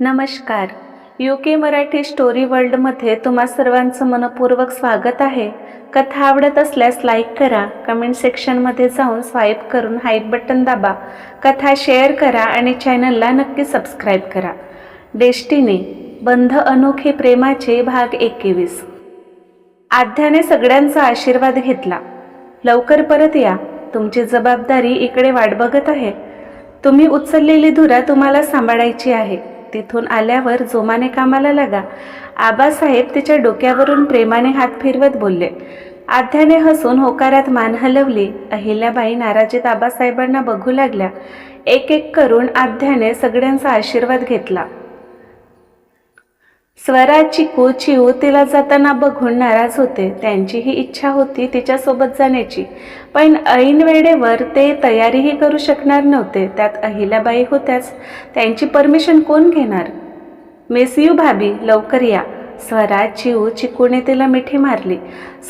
नमस्कार. U K Marathi story वर्ल्डमध्ये तुम्हा सर्वांचं मनपूर्वक स्वागत आहे. कथा आवडत असल्यास लाईक करा कमेंट सेक्शनमध्ये जाऊन स्वाईप करून हाईट बटन दाबा. कथा शेअर करा आणि चॅनलला नक्की सबस्क्राईब करा. डेस्टिनी बंध अनोखे प्रेमाचे भाग एकवीस. आध्याने सगळ्यांचा आशीर्वाद घेतला. लवकर परत या. तुमची जबाबदारी इकडे वाट बघत आहे. तुम्ही उचललेली धुरा तुम्हाला सांभाळायची आहे. तिथून आल्यावर जोमाने कामाला लागा. आबासाहेब तिच्या डोक्यावरून प्रेमाने हात फिरवत बोलले. आध्याने हसून होकारात मान हलवली. अहिल्याबाई नाराजीत आबासाहेबांना बघू लागल्या. एक एक करून आध्याने सगळ्यांचा आशीर्वाद घेतला. स्वराची चिकू चिऊ तिला जाताना बघून नाराज होते. त्यांची ही इच्छा होती तिच्यासोबत जाण्याची. पण ऐन वेळेवर ते तयारीही करू शकणार नव्हते. त्यात अहिल्याबाई होत्याच. त्यांची परमिशन कोण घेणार? मिस यू भाभी लवकर या. स्वराज चिऊ चिकूने तिला मिठी मारली.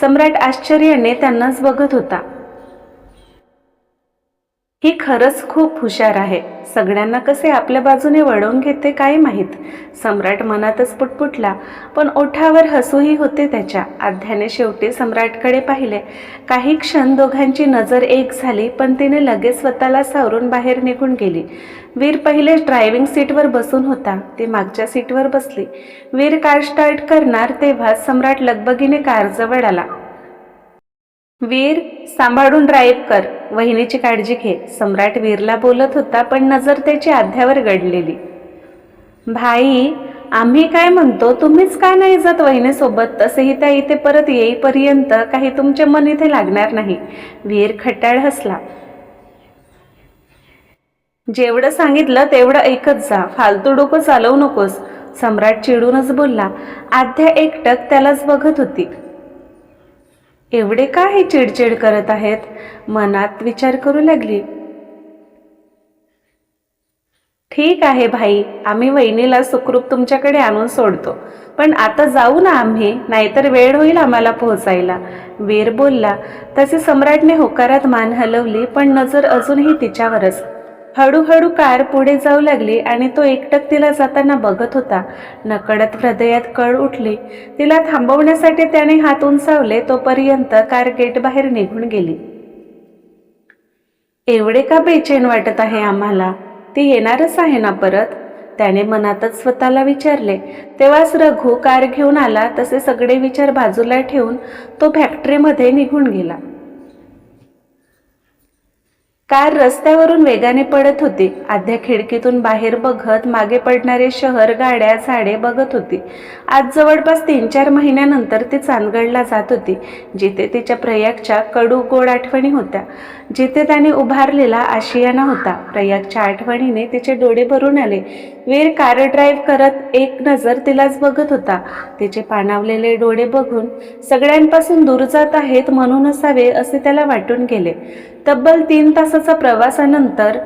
सम्राट आश्चर्याने त्यांनाच बघत होता. ही खरंच खूप हुशार आहे. सगळ्यांना कसे आपल्या बाजूने वळवून घेते काय माहीत. सम्राट मनातच पुटपुटला पण ओठावर हसूही होते त्याच्या. आध्याने शेवटी सम्राटकडे पाहिले. काही क्षण दोघांची नजर एक झाली पण तिने लगेच स्वतःला सावरून बाहेर निघून गेली. वीर पहिले ड्रायव्हिंग सीटवर बसून होता. ती मागच्या सीटवर बसली. वीर कार स्टार्ट करणार तेव्हा सम्राट लगबगीने कारजवळ आला. वीर सांभाळून ड्राईव्ह कर. वहिनीची काळजी घे. सम्राट वीरला बोलत होता पण नजर त्याची आध्यावर गडलेली. भाई आम्ही काय म्हणतो? तुम्हीच का नाही जात वहिनीसोबत? तसेही त्या इथे परत येईपर्यंत काही तुमचे मन इथे लागणार नाही. वीर खट्याळ हसला. जेवढं सांगितलं तेवढं ऐकत जा. फालतू डोकं चालवू नकोस. सम्राट चिडूनच बोलला. आध्या एकटक त्यालाच बघत होती. एवढे का हे चिडचिड करत आहेत? मनात विचार करू लागली. ठीक आहे भाई आम्ही वहिनीला सुखरूप तुमच्याकडे आणून सोडतो. पण आता जाऊ ना आम्ही नाहीतर वेळ होईल आम्हाला पोहोचायला. वीर बोलला तसे सम्राटने होकारात मान हलवली पण नजर अजूनही तिच्यावरच. हळूहळू कार पुढे जाऊ लागली आणि तो एकटक तिला जाताना बघत होता. नकळत हृदयात कळ उठली. तिला थांबवण्यासाठी त्याने हात उंचावले तोपर्यंत कार गेट बाहेर निघून गेली. एवढे का बेचैन वाटत आहे आम्हाला? ती येणारच आहे ना परत? त्याने मनातच स्वतःला विचारले. तेव्हाच रघु कार घेऊन आला तसे सगळे विचार बाजूला ठेवून तो फॅक्टरीमध्ये निघून गेला. कार रस्त्यावरून वेगाने पडत होती. आध्या खिडकीतून बाहेर बघत मागे पडणारे शहर गाड्या झाडे बघत होती. आज जवळपास तीन चार महिन्यानंतर ती चांदगडला जात होती जिथे तिच्या प्रयागच्या कडू गोड आठवणी होत्या. जिथे त्याने उभारलेला आशियाना होता. प्रयागच्या आठवणीने तिचे डोळे भरून आले. वीर कार ड्राईव्ह करत एक नजर तिलाच बघत होता. तिचे पाणावलेले डोळे बघून सगळ्यांपासून दूर जात आहेत म्हणून असावे असे त्याला वाटून गेले. तब्बल तीन तासाचा प्रवासानंतर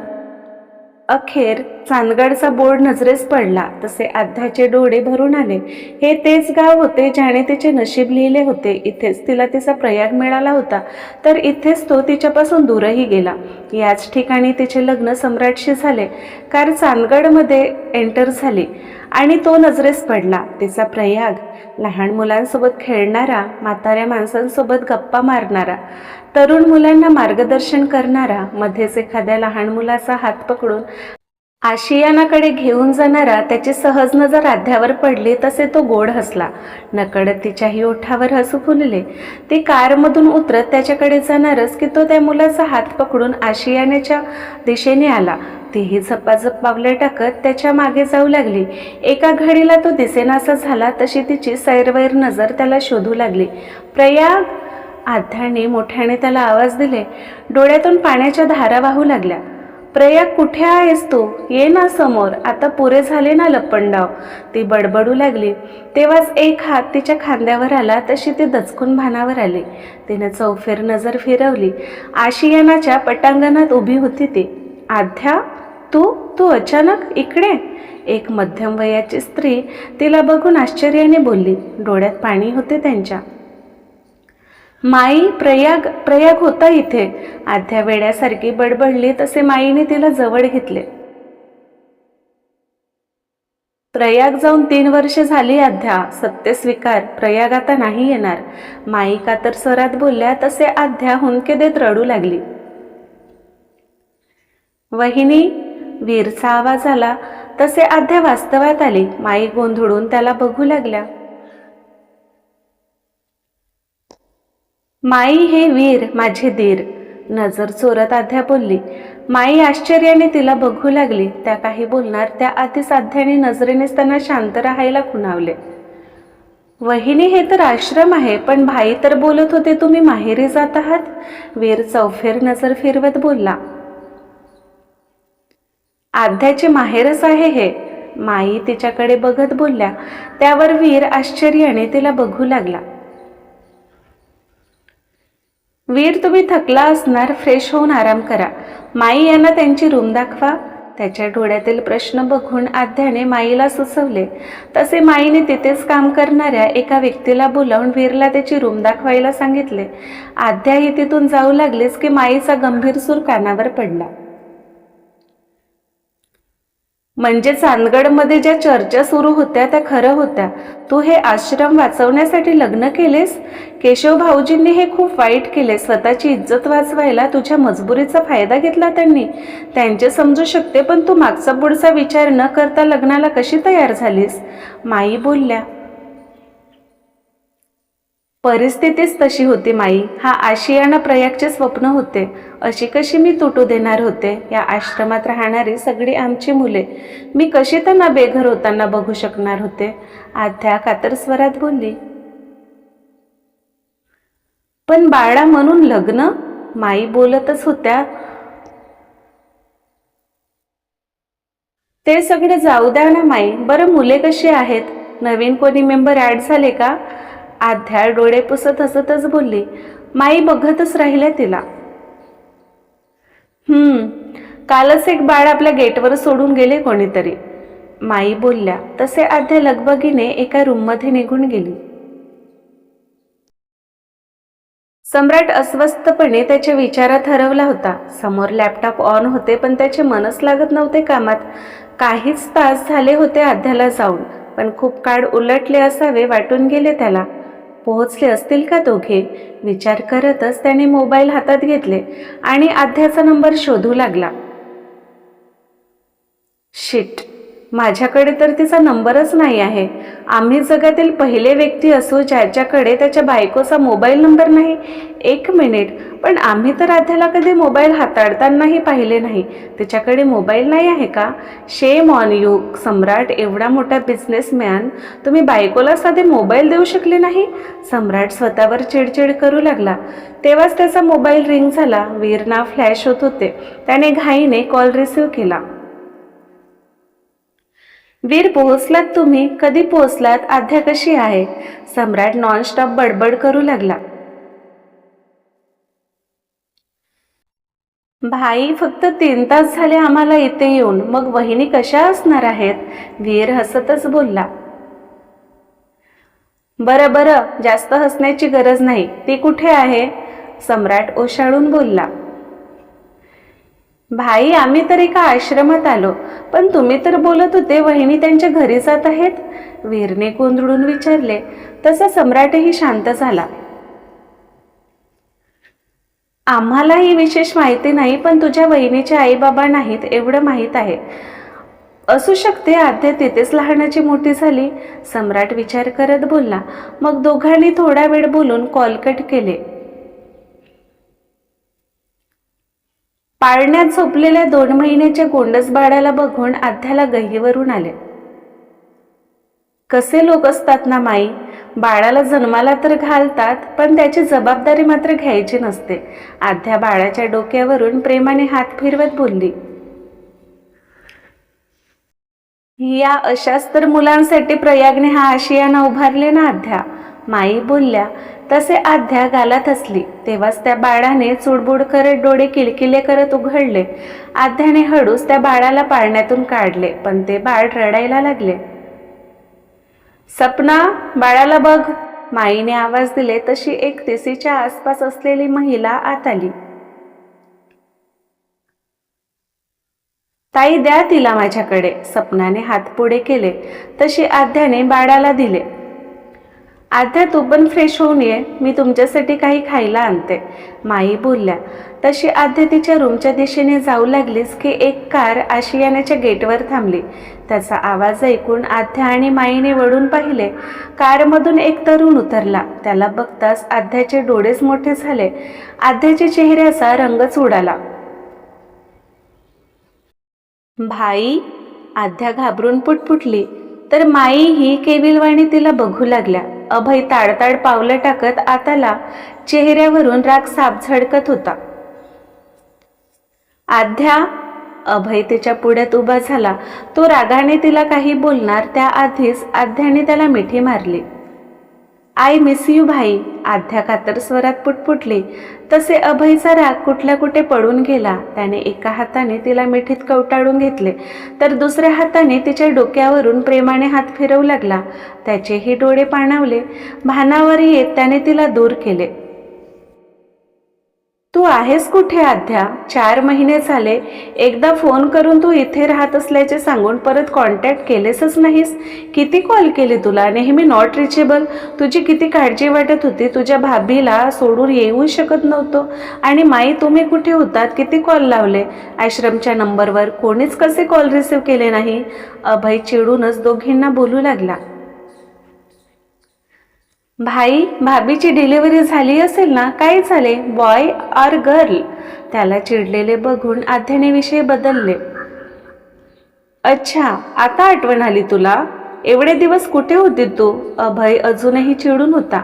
अखेर चांदगडचा बोर्ड नजरेस पडला. तसे आध्याचे डोळे भरून आले. हे तेच गाव होते ज्याने तिचे नशीब लिहिले होते. इथेच तिला तिचा प्रयाग मिळाला होता. तर इथेच तो तिच्यापासून दूरही गेला. याच ठिकाणी तिचे लग्न सम्राटशी झाले. कार चांदगडमध्ये एंटर झाली. आणि तो नजरेस पडला. तिचा प्रयाग लहान मुलांसोबत खेळणारा म्हाताऱ्या माणसांसोबत गप्पा मारणारा तरुण मुलांना मार्गदर्शन करणारा मध्येच एखाद्या लहान मुलाचा हात पकडून आशियानाकडे घेऊन जाणारा त्याची सहज नजर आध्यावर पडली तसे तो गोड हसला. नकळत तिच्याही ओठावर हसू फुलले. ती कारमधून उतरत त्याच्याकडे जाणारच की तो त्या मुलाचा हात पकडून आशियानाच्या दिशेने आला. तीही झपाझप पावले टाकत त्याच्यामागे जाऊ लागली. एका घडीला तो दिसेनासा झाला तशी तिची सैरवैर नजर त्याला शोधू लागली. प्रयाग! आध्याने मोठ्याने त्याला आवाज दिले. डोळ्यातून पाण्याच्या धारा वाहू लागल्या. प्रयाग कुठे आहेस तू? ये ना समोर. आता पुरे झाले ना लप्पंडाव ती बडबडू लागली. तेव्हाच एक हात तिच्या खांद्यावर आला तशी ती दचकून भानावर आली. तिने चौफेर नजर फिरवली. आशियानाच्या पटांगणात उभी होती ती. आध्या तू तू अचानक इकडे? एक मध्यम वयाची स्त्री तिला बघून आश्चर्याने बोलली. डोळ्यात पाणी होते त्यांच्या. माई प्रयाग प्रयाग होता इथे. आध्या वेड्यासारखी बडबडली तसे माईने तिला जवळ घेतले. प्रयाग जाऊन तीन वर्ष झाली अध्या सत्य स्वीकार प्रयाग आता नाही येणार. माई का तर स्वरात बोलल्या तसे आध्या हुंके देत रडू लागली. वहिनी वीरचा आवाज आला. तसे आध्या वास्तवात आली. माई गोंधळून त्याला बघू लागल्या. माई हे वीर माझे दीर. नजर चोरत आध्या बोलली. माई आश्चर्याने तिला बघू लागली. त्या काही बोलणार त्या आधीच आध्याने नजरेनेच त्यांना शांत राहायला खुणावले. वहिनी हे तर आश्रम आहे पण भाई तर बोलत होते तुम्ही माहेरी जात आहात? वीर चौफेर नजर फिरवत बोलला. आध्याचे माहेरच आहे हे. माई तिच्याकडे बघत बोलल्या. त्यावर वीर आश्चर्याने तिला बघू लागला. वीर तुम्ही थकला असणार फ्रेश होऊन आराम करा. माई यांना त्यांची रूम दाखवा. त्याच्या डोळ्यातील प्रश्न बघून आध्याने माईला सुचवले. तसे माईने तिथेच काम करणाऱ्या एका व्यक्तीला बोलावून वीरला त्याची रूम दाखवायला सांगितले. आध्याही तिथून जाऊ लागलीच की माईचा गंभीर सूर कानावर पडला. म्हणजे चांदगडमध्ये ज्या चर्चा सुरू होत्या त्या खरं होत्या. तू हे आश्रम वाचवण्यासाठी लग्न केलेस? केशव भाऊजींनी हे खूप वाईट केले. स्वतःची इज्जत वाचवायला तुझ्या मजबुरीचा फायदा घेतला त्यांनी. त्यांचे समजू शकते पण तू मागचा पुढचा विचार न करता लग्नाला कशी तयार झालीस? माई बोलल्या परिस्थितीच तशी होती माई. हा आशियाना प्रयागचे स्वप्न होते. अशी कशी मी तुटू देणार होते? या आश्रमात राहणारी सगळी आमची मुले. मी कशी त्यांना बेघर होताना बघू शकणार होते? आध्या कातर स्वरात बोलली पण बाळा म्हणून लग्न? माई बोलतच होत्या ते सगळे जाऊ द्या ना माई. बरं मुले कशी आहेत? नवीन कोणी मेंबर ऍड झाले का? आध्या डोळे पुसत हसतच बोलली माई बघतच राहिल्या तिला. हम्म कालच एक बाळ आपल्या गेटवर सोडून गेले कोणीतरी. माई बोलल्या तसे आध्या लगबगीने एका रूममध्ये निघून गेली. सम्राट अस्वस्थपणे त्याच्या विचारात हरवला होता. समोर लॅपटॉप ऑन होते पण त्याचे मनच लागत नव्हते कामात. काहीच तास झाले होते आध्याला जाऊन पण खूप काळ उलटले असावे वाटून गेले त्याला. पोहोचले असतील का दोघे? विचार करतच त्याने मोबाईल हातात घेतले आणि आध्याचा नंबर शोधू लागला. शिट. माझ्याकडे तर तिचा नंबरच नाही आहे. आम्ही जगातील पहिले व्यक्ती असू ज्याच्याकडे त्याच्या बायकोचा मोबाईल नंबर नाही. एक मिनिट पण आम्ही तर आध्याला कधी मोबाईल हाताळतानाही पाहिले नाही. तिच्याकडे मोबाईल नाही आहे का? Shame on you Samrat. एवढा मोठा बिझनेसमॅन तुम्ही बायकोला साधे मोबाईल देऊ शकले नाही? सम्राट स्वतःवर चिडचिड करू लागला. तेव्हाच त्याचा मोबाईल रिंग झाला. वीरना फ्लॅश होत होते. त्याने घाईने कॉल रिसीव्ह केला. वीर पोहोचलात तुम्ही कधी पोहोचलात आध्या कशी आहे? सम्राट नॉनस्टॉप बडबड करू लागला. भाई फक्त तीन तास झाले आम्हाला इथे येऊन मग वहिनी कशा असणार आहेत? वीर हसतच बोलला. बरं बरं जास्त हसण्याची गरज नाही ती कुठे आहे? सम्राट ओशाळून बोलला. भाई आम्ही तर एका आश्रमात आलो. पण तुम्ही तर बोलत होते वहिनी त्यांच्या घरी जात आहेत? वीरने कोंदडून विचारले. तसा सम्राटही शांत झाला. आम्हालाही विशेष माहिती नाही पण तुझ्या वहिनीचे आईबाबा नाहीत एवढं माहीत आहे. असू शकते आद्या तिथेच लहानाची मोठी झाली. सम्राट विचार करत बोलला. मग दोघांनी थोडा वेळ बोलून कॉल कट केले. पाळण्यात झोपलेल्या दोन महिन्याच्या गोंडस बाळाला बघून आध्याला गहिवरून आले. कसे लोक असतात ना माई? बाळाला जन्माला तर घालतात पण त्याची जबाबदारी मात्र घ्यायची नसते. आध्या बाळाच्या डोक्यावरून प्रेमाने हात फिरवत बोलली. या अशाच तर मुलांसाठी प्रयागने हा आशियाना उभारले ना अध्या माई बोलल्या तसे आध्या गालात असली तेव्हाच त्या बाळाने चुडबुड करत डोळे किलकिले करत उघडले. आध्याने हळूच त्या बाळाला पाळण्यातून काढले पण ते बाळ रडायला लागले. सपना बाळाला बघ. माईने आवाज दिले तशी एक तिसीच्या आसपास असलेली महिला आत आली. ताई द्या तिला माझ्याकडे. सपनाने हात पुढे केले तशी आध्याने बाळाला दिले. आध्या तू पण फ्रेश होऊन ये. मी तुमच्यासाठी काही खायला आणते. माई बोलल्या तशी आद्या तिच्या रूमच्या दिशेने जाऊ लागलीस की एक कार आशियानाच्या गेटवर थांबली. त्याचा आवाज ऐकून आध्या आणि माईने वळून पाहिले. कारमधून एक तरुण उतरला. त्याला बघताच आध्याचे डोळेच मोठे झाले. आध्याच्या चेहऱ्याचा रंगच उडाला. भाई आध्या घाबरून पुटपुटली. तर माई ही केविलवाणी तिला बघू लागल्या. अभय ताडताड पावलं टाकत आताला चेहऱ्यावरून राग साप झडकत होता. आध्या अभय तिच्या पुढ्यात उभा झाला. तो रागाने तिला काही बोलणार त्याआधीच आध्याने त्याला मिठी मारली. आय मिस यू भाई. आध्या कातर स्वरात पुटपुटली. तसे अभयचा राग कुठल्या कुठे पडून गेला त्याने एका हाताने तिला मिठीत कवटाळून घेतले. तर दुसऱ्या हाताने तिच्या डोक्यावरून प्रेमाने हात फिरवू लागला. त्याचेही डोळे पाणावले. भानावर येत त्याने तिला दूर केले. तू आहेस कुठे आध्या चार महिने झाले. एकदा फोन करून तू इथे राहत असल्याचे सांगून परत कॉन्टॅक्ट केलेसच नाहीस. किती कॉल केले तुला? नेहमी नॉट रिचेबल तुझी किती काळजी वाटत होती? तुझ्या भाभीला सोडून येऊ शकत नव्हतो. आणि माई तुम्ही कुठे होतात? किती कॉल लावले? आश्रमच्या नंबरवर कोणीच कसे कॉल रिसीव केले नाही? अभय चिडूनच दोघींना बोलू लागला. भाई भाभीची डिलिव्हरी झाली असेल ना? काय झाले? बॉय ऑर गर्ल त्याला चिडलेले बघून आध्याने विषय बदलले. अच्छा आता आठवण आली तुला? एवढे दिवस कुठे होती तू? अभय अजूनही चिडून होता.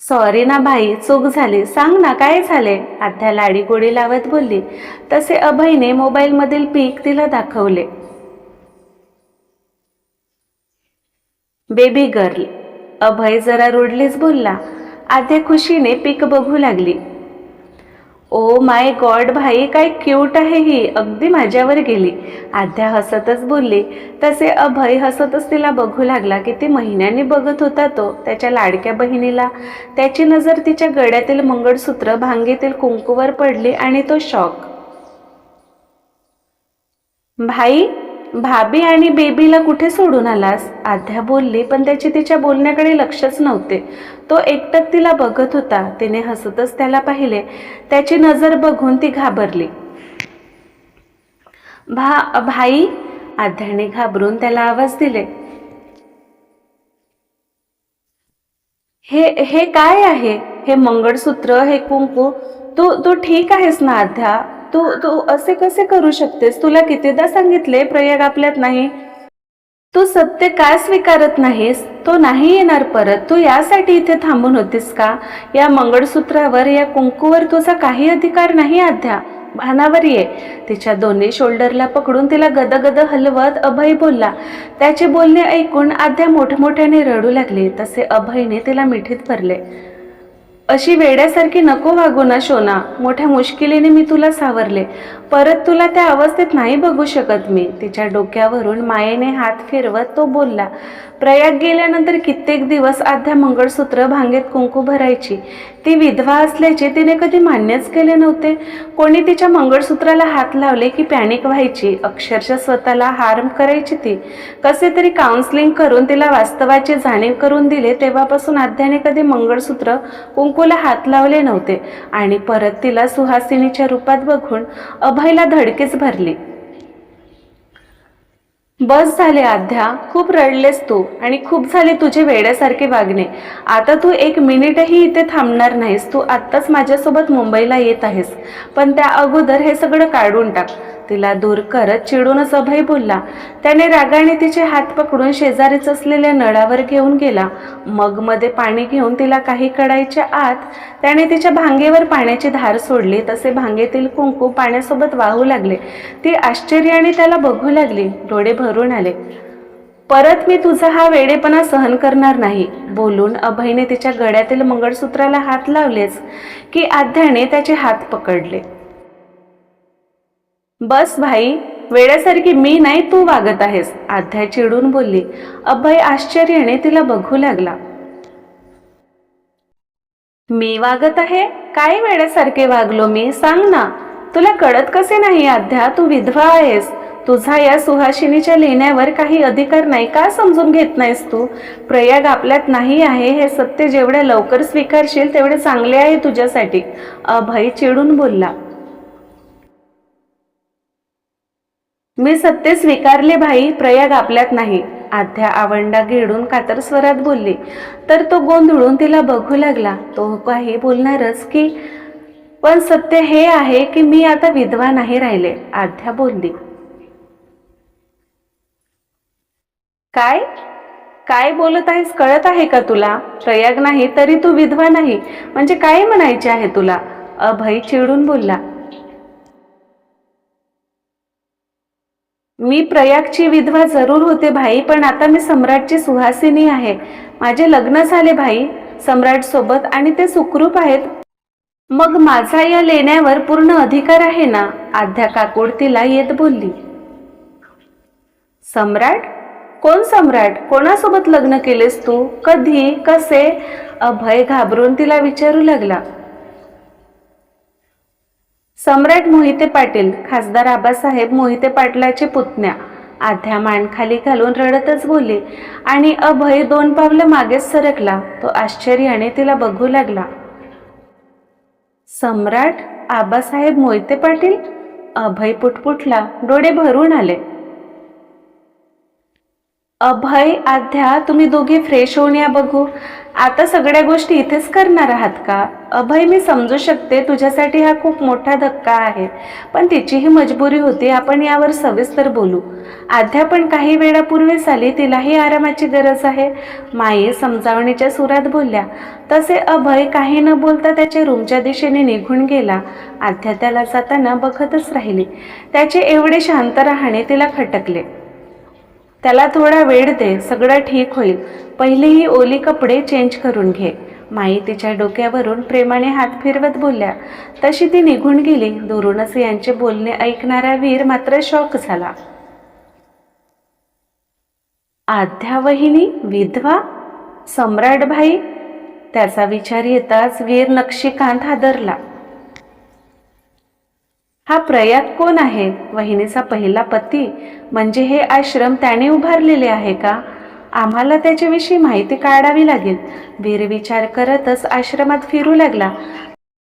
सॉरी ना भाई चूक झाली. सांग ना काय झाले? आध्या लाडी गोडी लावत बोलली. तसे अभयने मोबाईलमधील पीक तिला दाखवले. Baby girl. अभय जरा रोडलीच बोलला. आद्या खुशीने पीक बघू लागली. ओ माय गॉड भाई काय क्यूट आहे ही. अगदी माझ्यावर गेली. आध्या हसतच बोलली. तसे अभय हसतच तिला बघू लागला किती महिन्यांनी बघत होता तो त्याच्या लाडक्या बहिणीला. त्याची नजर तिच्या गळ्यातील मंगळसूत्र भांगेतील कुंकूवर पडली आणि तो शॉक. भाई भाभी आणि बेबीला कुठे सोडून आलास? आध्या बोलली पण त्याची तिच्या बोलण्याकडे लक्षच नव्हते. तो एकटक तिला बघत होता. तिने हसतच त्याला पाहिले. त्याची नजर बघून ती घाबरली. भा भाई? आध्याने घाबरून त्याला आवाज दिले. हे हे काय आहे? हे मंगळसूत्र हे कुंकू? तू तू ठीक आहेस ना आध्या तू तू असे कसे करू शकतेस? तुला कितीदा सांगितले प्रयाग आपल्यात नाही. तू सत्य का स्वीकारत नाहीस? तो नाही येणार परत. तू यासाठी इथे थांबून होतीस का? या मंगळसूत्रावर या कुंकूवर तुझा काही अधिकार नाही अध्या भानावर ये. तिच्या दोन्ही शोल्डरला पकडून तिला गदगद हलवत अभय बोलला. त्याचे बोलणे ऐकून आद्या मोठमोठ्याने रडू लागली. तसे अभयने तिला मिठीत भरले. अशी वेड्यासारखी नको वागू ना शोना मोठ्या मुश्किलीने मी तुला सावरले. परत तुला त्या अवस्थेत नाही बघू शकत मी. तिच्या डोक्यावरून मायेने हात फिरवत तो बोलला प्रयाग गेल्यानंतर कित्येक दिवस आध्या मंगळसूत्र भांगेत कुंकू भरायची. ती विधवा असल्याचे तिने कधी मान्यच केले नव्हते. कोणी तिच्या मंगळसूत्राला हात लावले की पॅनिक व्हायची. अक्षरशः स्वतःला हार्म करायची ती. कसे तरी काउन्सलिंग करून तिला वास्तवाची जाणीव करून दिले तेव्हापासून आध्याने कधी मंगळसूत्र कुंकूला हात लावले नव्हते. आणि परत तिला सुहासिनीच्या रूपात बघून अभयला धडकीच भरली. बस झाले आध्या खूप रडलेस तू आणि खूप झाले तुझे वेड्यासारखे वागणे. आता तू एक मिनिटही इथे थांबणार नाहीस तू आत्ताच माझ्यासोबत मुंबईला येत आहेस. पण त्या अगोदर हे सगळं काढून टाक. तिला दूर करत चिडूनच अभय बोलला. त्याने रागाने तिचे हात पकडून शेजारीच असलेल्या नळावर घेऊन गेला. मगमध्ये पाणी घेऊन तिला काही कडायच्या आत त्याने तिच्या भांगेवर पाण्याची धार सोडली. तसे भांगेतील कुंकू पाण्यासोबत वाहू लागले. ती आश्चर्याने त्याला बघू लागली. डोळे भरून आले. परत मी तुझा हा वेडेपणा सहन करणार नाही. बोलून अभयने तिच्या गळ्यातील मंगळसूत्राला हात लावलेच की आध्याने त्याचे हात पकडले. बस भाई वेड्यासारखी मी नाही तू वागत आहेस. आध्या चिडून बोलली अभय आश्चर्याने तिला बघू लागला. मी वागत आहे? काय वेड्यासारखे वागलो मी? सांग ना. तुला कळत कसे नाही अध्या तू विधवा आहेस. तुझा या सुहासिनीच्या लिहिण्यावर काही अधिकार नाही का समजून घेत नाहीस तू? प्रयाग आपल्यात नाही आहे हे सत्य जेवढ्या लवकर स्वीकारशील तेवढे चांगले आहे तुझ्यासाठी. अभय चिडून बोलला. मी सत्य स्वीकारले भाई प्रयाग आपल्यात नाही. आध्या आवंडा घेडून कातर स्वरात बोलली. तर तो गोंधळून तिला बघू लागला. तो काही बोलणारच की पण सत्य हे आहे की मी आता विधवा नाही राहिले आध्या बोलली. काय? काय बोलत आहेस? कळत आहे का तुला? प्रयाग नाही तरी तू विधवा नाही. म्हणजे काय म्हणायचे आहे तुला? अभय चिडून बोलला. मी प्रयागची विधवा जरूर होते भाई पण आता मी सम्राटची सुहासिनी आहे. माझे लग्न झाले भाई सम्राट सोबत आणि ते सुखरूप आहेत. मग माझा या लेण्यावर पूर्ण अधिकार आहे ना? आध्या काकोड तिला येत बोलली. सम्राट? कोण सम्राट? कोणासोबत लग्न केलेस तू? कधी? कसे? अभय घाबरून तिला विचारू लागला. सम्राट मोहिते पाटील खासदार आबासाहेब मोहिते पाटलाचे पुतण्या. आध्या मान खाली घालून रडतच बोलली आणि अभय दोन पावलं मागेच सरकला. तो आश्चर्याने तिला बघू लागला. सम्राट आबासाहेब मोहिते पाटील? अभय पुटपुटला डोळे भरून आले. अभय आध्या तुम्ही दोघे फ्रेश होऊन या बघू. आता सगळ्या गोष्टी इथेच करणार आहात का? अभय मी समजू शकते तुझ्यासाठी हा खूप मोठा धक्का आहे. पण तिचीही मजबुरी होती आपण यावर सविस्तर बोलू. आध्या पण काही वेळापूर्वीच आली तिलाही आरामाची गरज आहे. माई समजावणीच्या सुरात बोलल्या. तसे अभय काही न बोलता त्याच्या रूमच्या दिशेने निघून गेला. आध्या त्याला जाताना बघतच राहिली. त्याचे एवढे शांत राहणे तिला खटकले. त्याला थोडा वेळ दे सगळं ठीक होईल. पहिलेही ओली कपडे चेंज करून घे. माई तिच्या डोक्यावरून प्रेमाने हात फिरवत बोलल्या. तशी ती निघून गेली. दुरूनच यांचे बोलणे ऐकणारा वीर मात्र शॉक झाला. आध्यावहिनी विधवा सम्राट भाई त्याचा विचार येताच वीर नक्षीकांत हादरला. हा प्रयाग कोण आहे? वहिनीचा पहिला पती? म्हणजे हे आश्रम त्याने उभारलेले आहे का? आम्हाला त्याच्याविषयी माहिती काढावी लागेल. वीर विचार करतच आश्रमात फिरू लागला.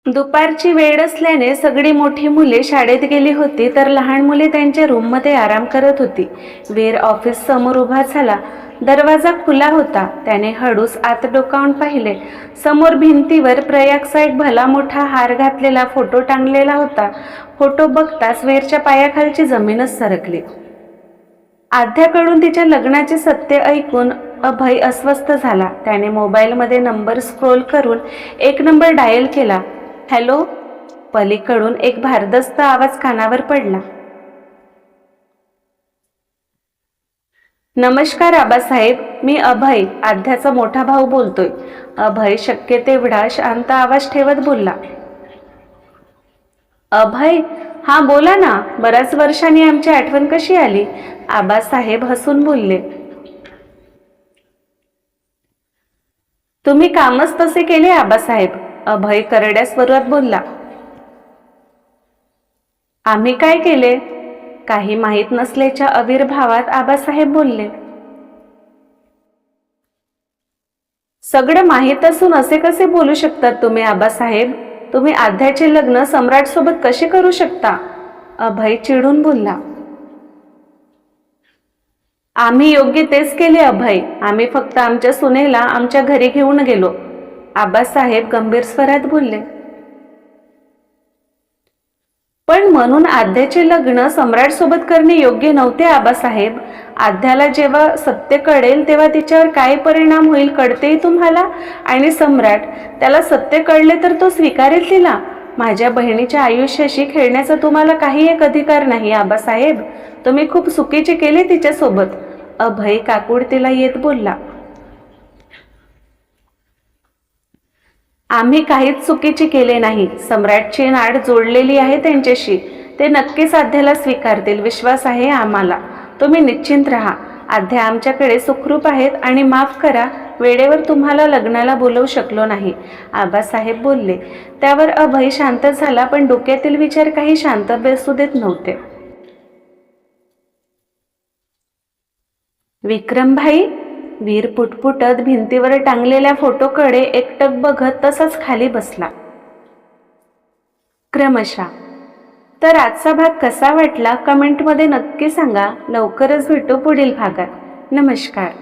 दुपारची वेळ असल्याने सगळी मोठी मुले शाळेत गेली होती तर लहान मुले त्यांच्या रूममध्ये आराम करत होती. वीर ऑफिस समोर उभा झाला. दरवाजा खुला होता. त्याने हळूस आत डोकावून पाहिले. समोर भिंतीवर प्रयागचा एक भला मोठा हार घातलेला फोटो टांगलेला होता. फोटो बघताच वेरच्या पायाखालची जमीनच सरकली. आध्याकडून तिच्या लग्नाचे सत्य ऐकून अभय अस्वस्थ झाला. त्याने मोबाईलमध्ये नंबर स्क्रोल करून एक नंबर डायल केला. हॅलो? पलीकडून एक भारदस्त आवाज कानावर पडला. नमस्कार आबासाहेब मी अभय आध्याचा मोठा भाऊ बोलतोय. अभय शक्य तेवढा शांत आवाज ठेवत बोलला. अभय हा बोला ना बऱ्याच वर्षांनी आमची आठवण कशी आली? आबासाहेब हसून बोलले. तुम्ही कामच तसे केले आबासाहेब अभय करड्या स्वरात बोलला. आम्ही काय केले? काही माहीत नसल्याच्या आविर्भावात आबासाहेब बोलले. सगळं माहीत असून असे कसे बोलू शकतात तुम्ही आबासाहेब? तुम्ही आध्याचे लग्न सम्राट सोबत कसे करू शकता? अभय चिडून बोलला. आम्ही योग्य तेच केले अभय. आम्ही फक्त आमच्या सुनेला आमच्या घरी घेऊन गेलो. आबासाहेब गंभीर स्वरात बोलले. पण म्हणून आध्याचे लग्न सम्राट सोबत करणे योग्य नव्हते आबासाहेब. आध्याला जेव्हा सत्य कळेल तेव्हा तिच्यावर काय परिणाम होईल कळतेही तुम्हाला? आणि सम्राट त्याला सत्य कळले तर तो स्वीकारेल तिला? माझ्या बहिणीच्या आयुष्याशी खेळण्याचा तुम्हाला काही एक अधिकार नाही आबासाहेब. तुम्ही खूप चुकीचे केले तिच्यासोबत. अभय काकूड तिला येत बोलला. आम्ही काहीच चुकीचे केले नाही. सम्राटची नाड जोडलेली आहे त्यांच्याशी. ते नक्कीच साध्याला स्वीकारतील विश्वास आहे आम्हाला. तुम्ही निश्चिंत राहा. अध्या आमच्याकडे सुखरूप आहेत आणि माफ करा वेळेवर तुम्हाला लग्नाला बोलवू शकलो नाही. आबासाहेब बोलले त्यावर अभय शांत झाला पण डोक्यातील विचार काही शांत बसू देत नव्हते. विक्रमभाई वीर पुटपुटत भिंतीवर टांगलेल्या फोटोकडे एकटक बघत तसाच खाली बसला. क्रमशः. तर आजचा भाग कसा वाटला? कमेंटमध्ये नक्की सांगा. लवकरच भेटू पुढील भागात. नमस्कार.